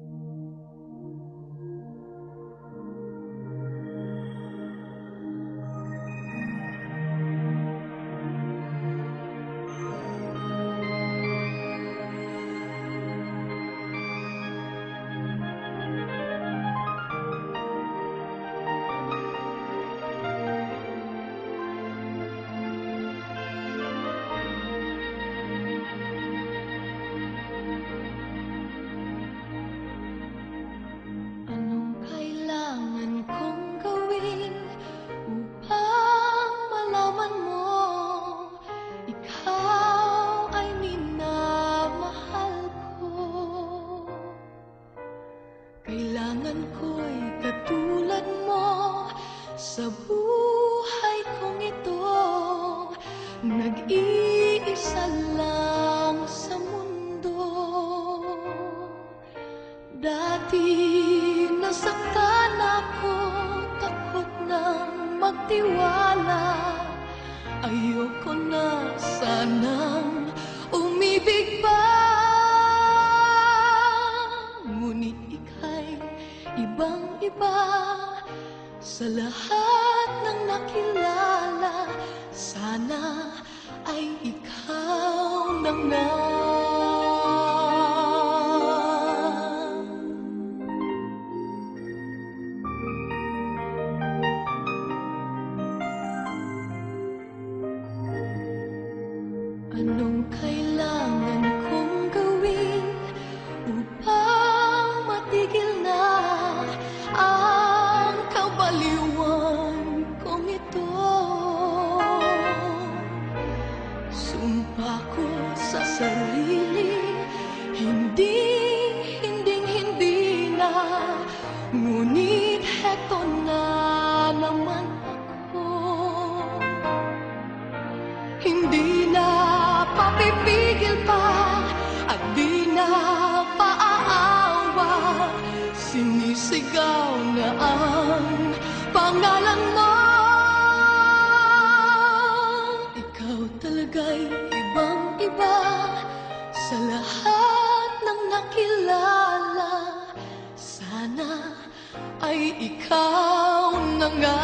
Anong Kailangan ko'y katulad mo sa buhay kong ito. Nag-iisa lang sa mundo. Dati nasaktan ako, takot nang magtiwala ibang-iba Sa lahat ng nakilala. Sana ay ikaw na. Nga Anong kailangan Sumpa ko sa sarili, hindi, hindi, hindi na. Ngunit heto na naman ako. Hindi na papipigil pa at di na paaawa Sinisigaw na ang pangalan mo sa lahat ng nakilala. Sana ay ikaw na nga